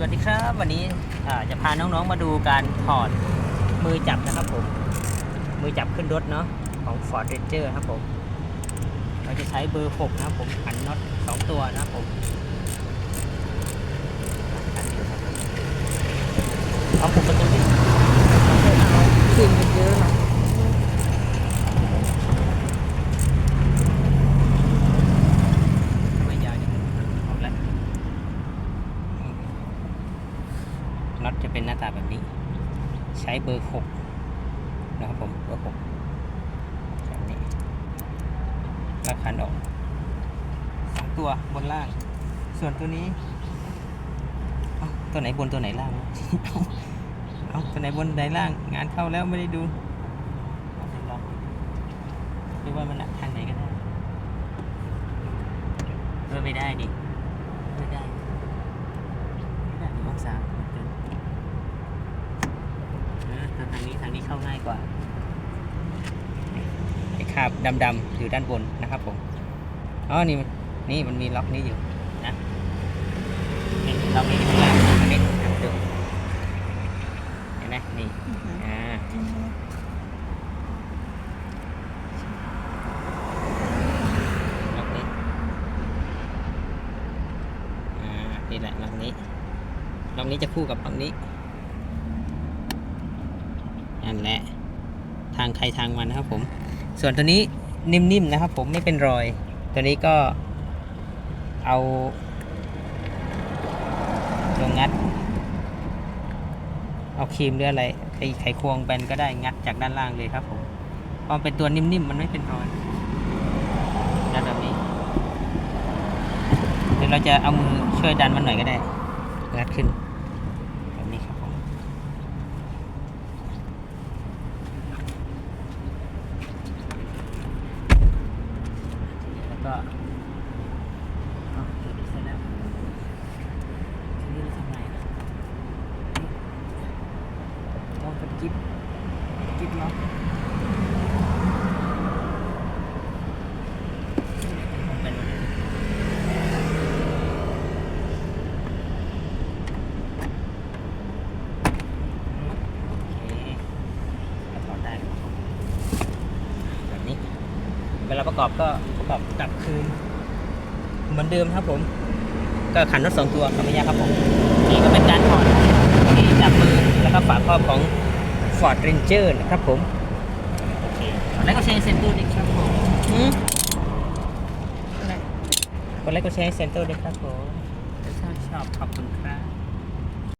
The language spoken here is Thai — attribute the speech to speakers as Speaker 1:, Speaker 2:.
Speaker 1: สวัสดีครับวันนี้จะพาน้องๆมาดูการถอดมือจับนะครับผมมือจับขึ้นรถเนาะของ Ford Ranger ครับผม เราจะใช้เบอร์ 6 นะครับผมขันน็อต2ตัวนะครับผมขันอยู่ครับเอาผมประตูนี้
Speaker 2: กลิ่นมันเยอะหน่อย
Speaker 1: ทำไมยาวจังออกแล้ว น็อตจะเป็นหน้าตาแบบนี้ ใช้เบอร์6นะครับผมเบอร์6แบบนี้แล้วขันออกสองตัวบนล่าง ส่วนตัวนี้ตัวไหนบนตัวไหนล่างเอาตัวไหนบนไหนล่าง งานเข้าแล้วไม่ได้ดูเอาเสร็จแล้วหรือว่ามันหนักทางไหนก็ได้เออไม่ได้ดิไม่ได้ไม่ได้ดิองศามันเกินเออทางนี้ทางนี้เข้าง่ายกว่าไอ้คราบดำๆอยู่ด้านบนนะครับผมอ๋อนี่มันนี่มันมีล็อกนี้อยู่นะนี่ล็อกนี้อยู่ข้างล่างอันนี้ดูเห็นไหมนี่อ่าล็อกนี้อ่านี่แหละล็อกนี้ล็อกนี้จะคู่กับล็อกนี้ นั่นแหละทางใครทางมันนะครับผม ส่วนตัวนี้นิ่มๆนะครับผมไม่เป็นรอย ตัวนี้ก็เอาลงงัด เอาครีมหรืออะไรไอไขควงแบนก็ได้งัดจากด้านล่างเลยครับผมพรามเป็นตัวนิ่มๆมันไม่เป็นรอยงัดแบบนี้เดี๋ยวเราจะเอามือช่วยดันมันหน่อยก็ได้งัดขึ้นแบบนี้ครับผม แล้ว ก็เอาเดี๋ยวเสร็จแล้วทีนี้เราทำไงนะต้องเป็นกิ๊บกิ๊บเนาะเป็นโอเคก็ถอดได้ครับผมแบบนี้เวลาประกอบก็ กอบกลับคืนเหมือนเดิมครับผม ก็ขันน็อตสองตัวครับไม่ยากครับผมนี่ก็เป็นการถอดที่จับมือแล้วก็ฝาครอบของ Ford Ranger นะครับผมโอเคแล้วก็ใช้เซนเตอร์ด้วยครับผม
Speaker 2: อืม
Speaker 1: กดไลค์กดแชร์ให้เซนเตอร์ด้วยครับผมถ้าชอบขอบคุณครับ